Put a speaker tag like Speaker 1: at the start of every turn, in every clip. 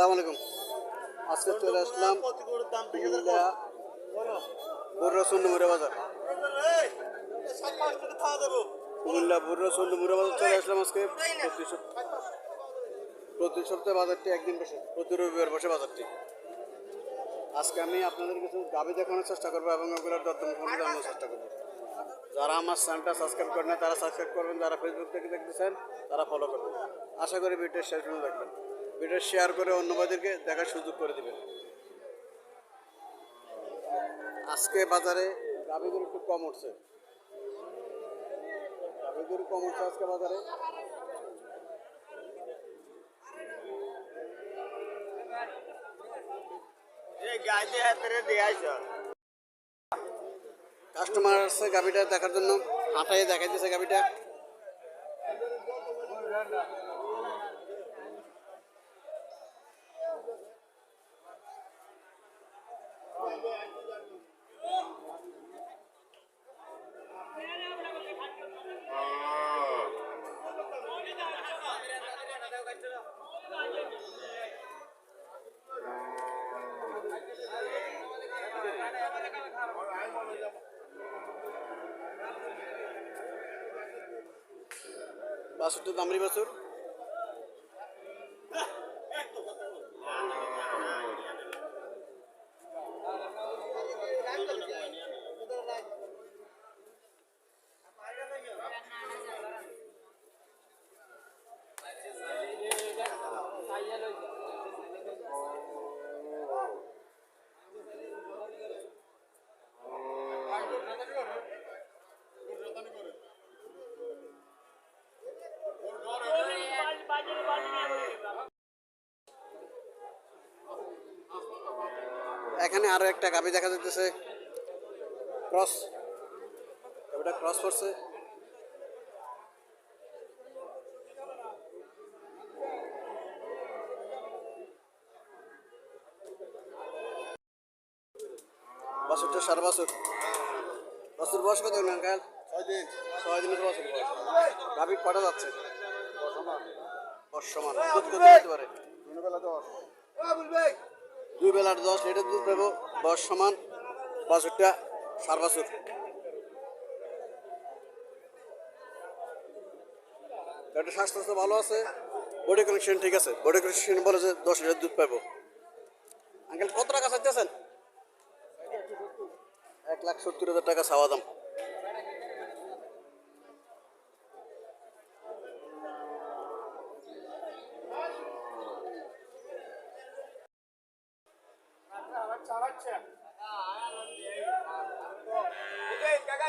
Speaker 1: সালাম আলাইকুম। আজকে চলে আসলাম কুমিল্লা বুর্রসুন্ড মুড়ে বাজার। চলে আসলাম আজকে। প্রতি সপ্তাহে বাজারটি একদিন বসে, প্রতি রবিবার বসে বাজারটি। আজকে আমি আপনাদের কিছু গাবি দেখানোর চেষ্টা করব এবং ওগুলোর দরদাম সম্বন্ধে জানানোর চেষ্টা করব। যারা আমার চ্যানেলটা সাবস্ক্রাইব করেন তারা সাবস্ক্রাইব করবেন, যারা ফেসবুক থেকে দেখতেছেন, তারা ফলো করবেন। আশা করি ভিডিও শেষ পর্যন্ত দেখবেন। ভিডিও শেয়ার করে অন্য ভাইদেরকে দেখার সুযোগ করে দিবেন। আজকে বাজারে গাভিগুলো একটু কম উঠছে। গাভিগুলো কম উঠছে আজকে বাজারে। কাস্টমার আসছে গাভিটা দেখার জন্য। হাঁটাই দেখাইতেছে গাভিটা বাছুরটা দামরি বাছুর এখানে আরও একটা গাভি দেখা যাচ্ছে ক্রস গাভিটা ক্রস করছে। বাছুরটা সার বাছুর। বাছুর বয়স কত না কাল?
Speaker 2: ছয় দিন।
Speaker 1: ছয় দিনের বাছুর বয়স। গাভি কটা যাচ্ছে? বর্ষমান। দুধ কত দিতে পারে?
Speaker 2: দিনবেলা দশ
Speaker 1: দুই বেলার দশ লিটার দুধ পাবো, বয়স সমান বাছুরটা সার বাছুর। স্বাস্থ্য ভালো আছে বডি কানেকশন ঠিক আছে। বডি কানেকশন বলে যে দশ লিটার দুধ পাবো। আঙ্কেল কত টাকা চাইতেছেন? এক লাখ সত্তর হাজার টাকা চাওয়া দাম।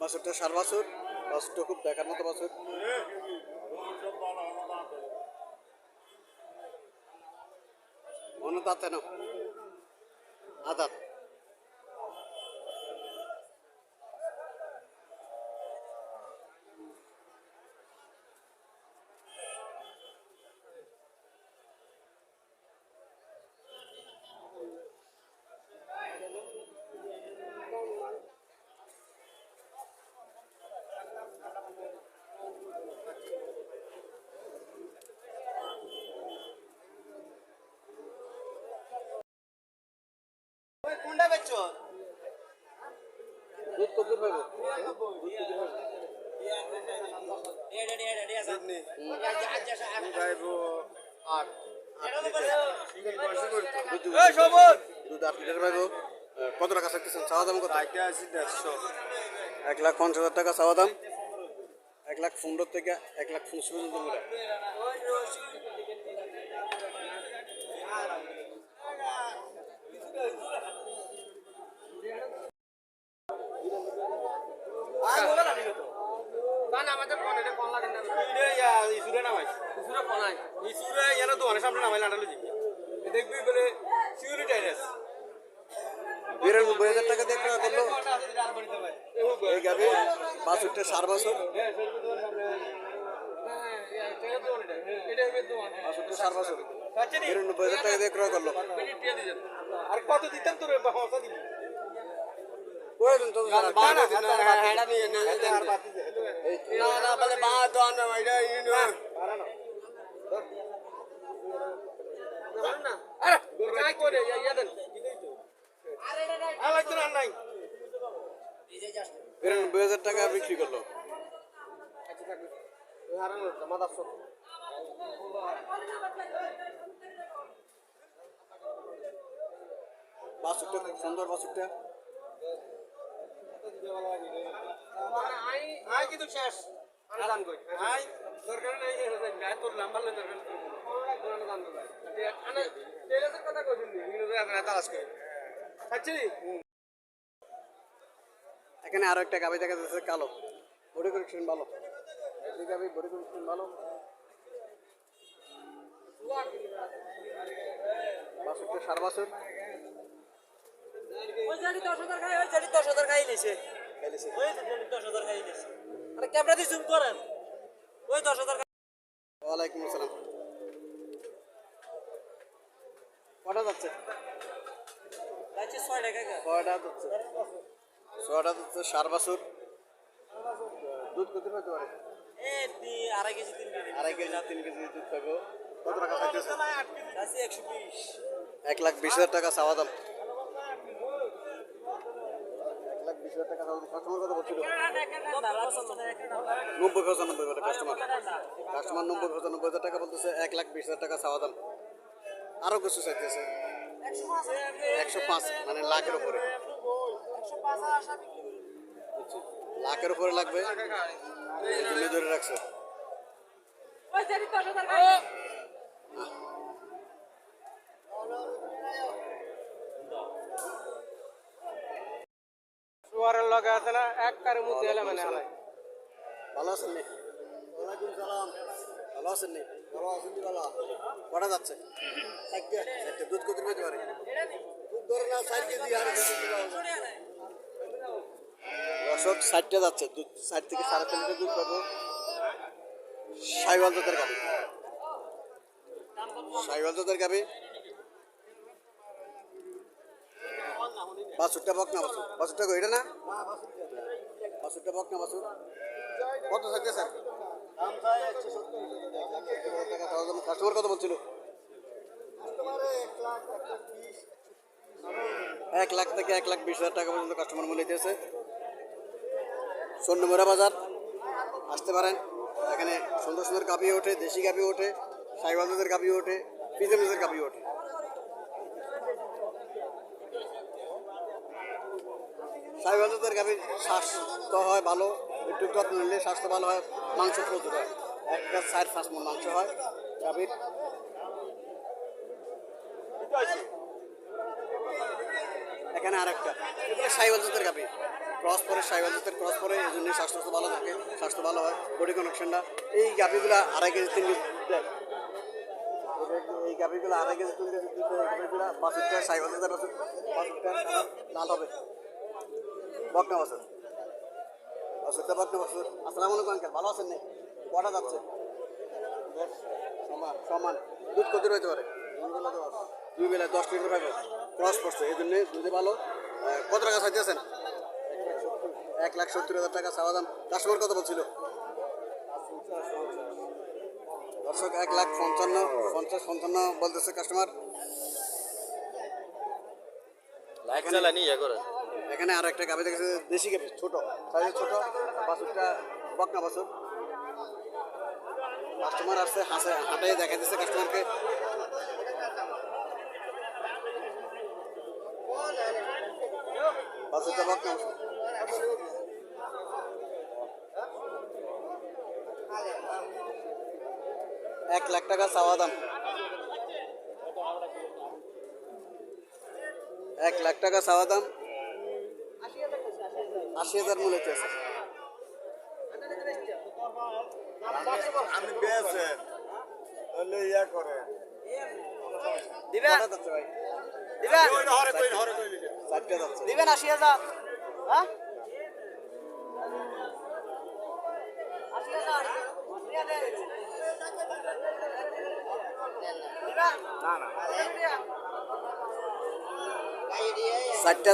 Speaker 1: বাছুরটা সার বাছুর বাছুরটা খুব দেখার মতো বাছুর। তাতে না আদাত
Speaker 3: কোনটা বেচছো
Speaker 1: দুধ কত পাবো
Speaker 2: গাইবো আট
Speaker 1: দুধ আট লিটার কত টাকা চাইতেছেন? চাওয়া দাম কত?
Speaker 2: আছি দেড়শো।
Speaker 1: এক লাখ পঞ্চাশ হাজার টাকা চাওয়া দাম। এক লাখ পনেরো থেকে এক লাখ পঁচিশ পর্যন্ত মোটা
Speaker 3: আমাদের
Speaker 2: সামনে নামাইলে আটালে যাবি দেখবি বলে সিউরিটি টাইনাস
Speaker 1: বিরানব্বই হাজার টাকা দিয়ে ক্রয় করল এই গাবি বাছুরটা সার বছর বাছুরটা সার বছর বিরানব্বই হাজার টাকা দিয়ে ক্রয় করল
Speaker 2: আর কত দিতাম তোর হসা দিবি
Speaker 1: প্রয়োজন তো সারা
Speaker 2: নাই।
Speaker 1: বিরানব্বই হাজার টাকা বিক্রি করল। বাছুরটা খুব সুন্দর বাছুরটা
Speaker 2: আই কিন্তু শেষ। দান কই? আই দরকার নাই তোর লাম্বা দরকার আনে আচ্ছা
Speaker 1: এখানে আরও একটা গাবি দেখা যাচ্ছে কালো। বডি কালেকশন ভালো। গাবি বডি কালেকশন ভালো। সার ওয়ালাইকুম আসসালাম। কটা যাচ্ছে? ছয়টা যাচ্ছে। ছয়টা যাচ্ছে সার বাছুর। দুধ কত পেতে পারে
Speaker 3: আড়াই কেজি তিন কেজি।
Speaker 1: আড়াই কেজি তিন কেজি দুধ পাবো কত টাকা খাইতেছে
Speaker 3: একশো বিশ।
Speaker 1: এক লাখ বিশ হাজার টাকা চাওয়া দাম। নব্বই পঁচানব্বই বলে কাস্টমার। কাস্টমার নব্বই পঁচানব্বই হাজার টাকা বলতেছে এক লাখ বিশ হাজার টাকা চাওয়া দাম। আরও কিছু চাইতেছে। একশো পাঁচ মানে লাখের উপরে। লাখের উপরে লাগবে? জন্য ধরে রাখছে।
Speaker 3: ওই জানি দশ
Speaker 2: সুয়ারের লগে আছে না এক কারে মুতে এলে মানে
Speaker 1: ভালো আছেন নি ওয়ালাইকুম সালাম ভালো আছেন নি কটা যাচ্ছে? চারটে। দুধ কত পেতে পারে? দর্শক ষাটটা যাচ্ছে। দুধ ষাট থেকে সাড়ে তিন লিটার দুধ পাবো। সাইওয়াল জাতের গাবি সাইওয়াল জাতের গাবি বাছুরটা বক না বাছুর? বাছুরটা কই? এটা না? বাছুরটা বক না কত থাকতে স্যার কাস্টমার কত বলছিল? এক লাখ থেকে এক লাখ বিশ হাজার টাকা পর্যন্ত কাস্টমার মূল্য দিয়েছে। স্বর্ণমোড়া বাজার আসতে পারেন। এখানে সুন্দর সুন্দর কাপি ওঠে দেশি কাপি ওঠে সাইবাজাদের কাপি ওঠে পিজামিজের কাপি ওঠে। সাইবাজাদের কাপি স্বাস্থ্য হয় ভালো। একটু যত্ন নিলে স্বাস্থ্য ভালো হয়, মাংস প্রচুর হয়। একটা চার পাঁচ মন মাংস হয় গাভীর এখানে আরেকটা, এগুলো সাইবাল জাতের গাভী। ক্রস পরে সাইবাল জাতের ক্রস পরে, এই জন্য স্বাস্থ্য ভালো থাকে, স্বাস্থ্য ভালো হয় বডি কানেকশনটা এই গাভীগুলো আড়াই কেজি, তিন কেজি এই গাভীগুলো আড়াই কেজি, তিন কেজি গাভীগুলো বাছুরটা সাইবাল জাতের বাছুরটা লাল হবে। বকনা বাছুর বকনা বাছুর আসসালামু আলাইকুম, আঙ্কেল। ভালো আছেন নি কটা যাচ্ছে? সমান সমান। দুধ কত রয়েছে পারে? দুই বেলা দশ। লিটার পাবে। ক্রস পড়ছে, এই জন্য দুধে ভালো। কত টাকা চাইতেছেন এক লাখ সত্তর হাজার টাকা চাওয়া দাম। কাস্টমার কত বলছিল? দর্শক, এক লাখ পঞ্চান্ন, পঞ্চাশ পঞ্চান্ন বলতেছে কাস্টমার।
Speaker 2: লাইক চালানি ইয়া করে
Speaker 1: এখানে আর একটা গাভি দেখেছে, দেশি গাভি, ছোট। সাইজে ছোট, বাছুরটা বকনা বাছুর। কাস্টমার আসছে, হাসে হাটে দেখা দিচ্ছে কাস্টমারকে বাছুরটা বকনা এক লাখ টাকা চাওয়া দাম। এক লাখ টাকা চাওয়া দাম। আশি হাজার মূল্য আছে।
Speaker 2: আমি বেছেন তাহলে ইয়া করে। দিবেন? হ্যাঁ?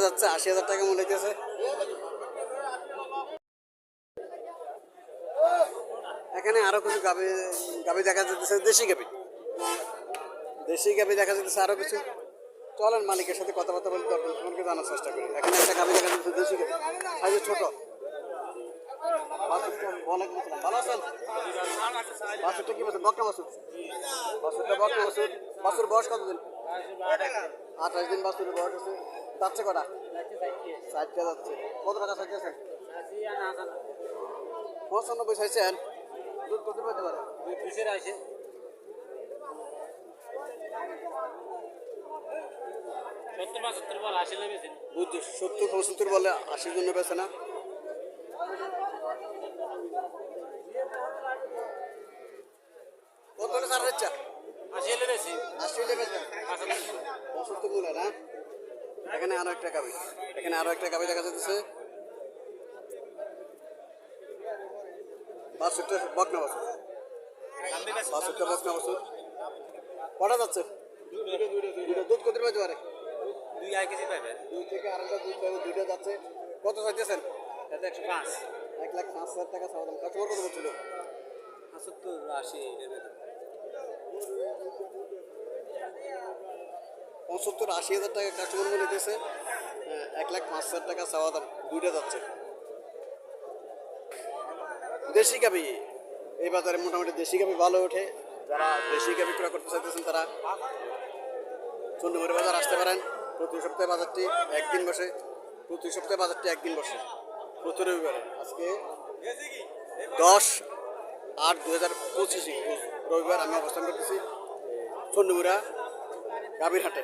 Speaker 1: যাচ্ছে আশি হাজার টাকা মূল্য হইতেছে এখানে আরও কিছু গাবি গাবি দেখা যাচ্ছে দেশি গাবি দেশি গাবি দেখা যাচ্ছে আরও কিছু। চলেন মালিকের সাথে কথাবার্তা বলে দরকার তোমাকে জানার চেষ্টা করি। এখানে একটা গাবি দেখা যাচ্ছে দেশি গাবি সাইজে ছোট। আঠাশ দিন বয়স আছে। যাচ্ছে যাচ্ছে। কত টাকা চাইতেছেন পঁচানব্বই চাইছেন দুধ কত পেতে পারে
Speaker 3: সত্তর পঁচাত্তর বল
Speaker 1: সত্তর পঁচাত্তর বলে আশির জন্য বেছে না। কত করে সার হচ্ছে
Speaker 3: আসে লেগেছি
Speaker 1: আশি হলে বেচবেন পঁচাত্তর মূল্য না। এখানে আরও একটা গাবি এখানে আরও একটা গাবি দেখা যাচ্ছে। বাসুরটা বকনা বাসুর বাসুরটা বকনা বাসুর কটা যাচ্ছে? দুটো দুধ কত পেতে পারে
Speaker 3: দুই আই কেজি
Speaker 1: দুই থেকে আড়াইটা দুধ পাবে দুইটা যাচ্ছে। কত চাইতেছেন?
Speaker 3: তাতে একশো পাঁচ।
Speaker 1: এক লাখ পাঁচ হাজার টাকা চাওয়া দাম। কাস্টমার কত বলছিল?
Speaker 3: পঁচাত্তর আশি
Speaker 1: পঁচাত্তর আশি হাজার টাকা কাস্টমার বলে দিয়েছে। এক লাখ পাঁচ হাজার টাকা চাওয়া দাম। দুইটা যাচ্ছে। দেশি গাবি। এই বাজারে মোটামুটি দেশি গাবি ভালো ওঠে। যারা দেশি গাবি ক্রয় করতে চাইতেছেন তারা চন্দ্রমুড়ি বাজার আসতে পারেন। প্রতি সপ্তাহে বাজারটি একদিন বসে। প্রতি সপ্তাহে বাজারটি একদিন বসে। প্রতি রবিবারে। আজকে দশ আট দু হাজার পঁচিশে রবিবার আমি অবস্থান করতেছি চন্ডমুড়া গাভীর হাটে